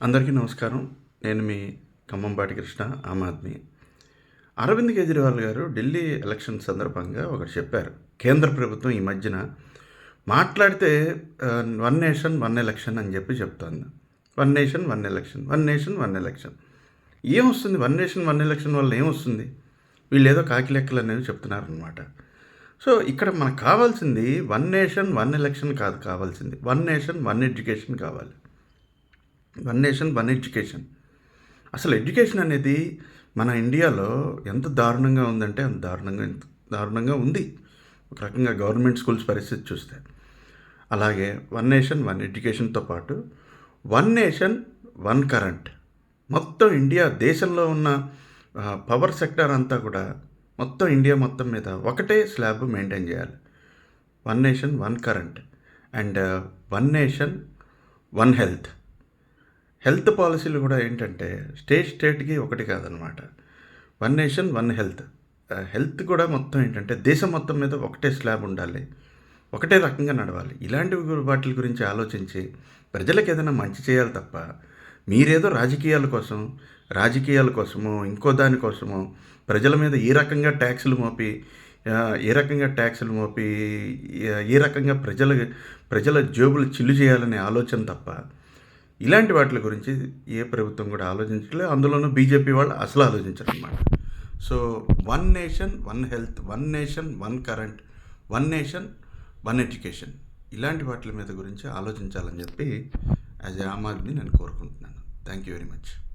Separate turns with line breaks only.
అందరికీ నమస్కారం. నేను మీ ఖమ్మంపాటి కృష్ణ ఆమ్ ఆద్మీ. అరవింద్ కేజ్రీవాల్ గారు ఢిల్లీ ఎలక్షన్ సందర్భంగా ఒకటి చెప్పారు. కేంద్ర ప్రభుత్వం ఈ మధ్యన మాట్లాడితే వన్ నేషన్ వన్ ఎలక్షన్ అని చెప్పి చెప్తాను one nation one election one nation one election. ఏమొస్తుంది వన్ నేషన్ వన్ ఎలక్షన్ వల్ల ఏమొస్తుంది వీళ్ళు ఏదో కాకి లెక్కలు అనేవి చెప్తున్నారనమాట సో ఇక్కడ మనకు కావాల్సింది వన్ నేషన్ వన్ ఎలక్షన్ కాదు కావాల్సింది. వన్ నేషన్ వన్ ఎడ్యుకేషన్ కావాలి. One nation one education. అసలు ఎడ్యుకేషన్ అనేది మన ఇండియాలో ఎంత దారుణంగా ఉందంటే అంత దారుణంగా ఎంత దారుణంగా ఉంది. ఒక రకంగా గవర్నమెంట్ స్కూల్స్ పరిస్థితి చూస్తే. అలాగే వన్ నేషన్ వన్ ఎడ్యుకేషన్తో పాటు వన్ నేషన్ వన్ కరెంట్. మొత్తం ఇండియా దేశంలో ఉన్న పవర్ సెక్టర్ అంతా కూడా మొత్తం ఇండియా మొత్తం మీద ఒకటే స్లాబ్ మెయింటైన్ చేయాలి. One nation one current. And one nation one health. Health పాలసీలు కూడా ఏంటంటే స్టేట్ స్టేట్కి ఒకటి కాదనమాట. One nation one health. Health కూడా మొత్తం ఏంటంటే దేశం మొత్తం మీద ఒకటే స్లాబ్ ఉండాలి. ఒకటే రకంగా నడవాలి. ఇలాంటి వాటి గురించి ఆలోచించి ప్రజలకు ఏదైనా మంచి చేయాలి తప్ప మీరేదో రాజకీయాల కోసం రాజకీయాల కోసమో ఇంకో దానికోసమో ప్రజల మీద ఈ రకంగా ట్యాక్సులు మోపి ఏ రకంగా ట్యాక్సులు మోపి ఏ రకంగా ప్రజల ప్రజల జేబులు చిల్లు చేయాలనే ఆలోచన తప్ప ఇలాంటి వాటి గురించి ఏ ప్రభుత్వం కూడా ఆలోచించలేదు అందులోనూ బీజేపీ వాళ్ళు అసలు ఆలోచించరు అనమాట so one nation one health one nation one current one nation one education ఇలాంటి వాటి మీద గురించి ఆలోచించాలని చెప్పి యాజ్ ఏ ఆమ్ ఆద్మీ నేను కోరుకుంటున్నాను. Thank you very much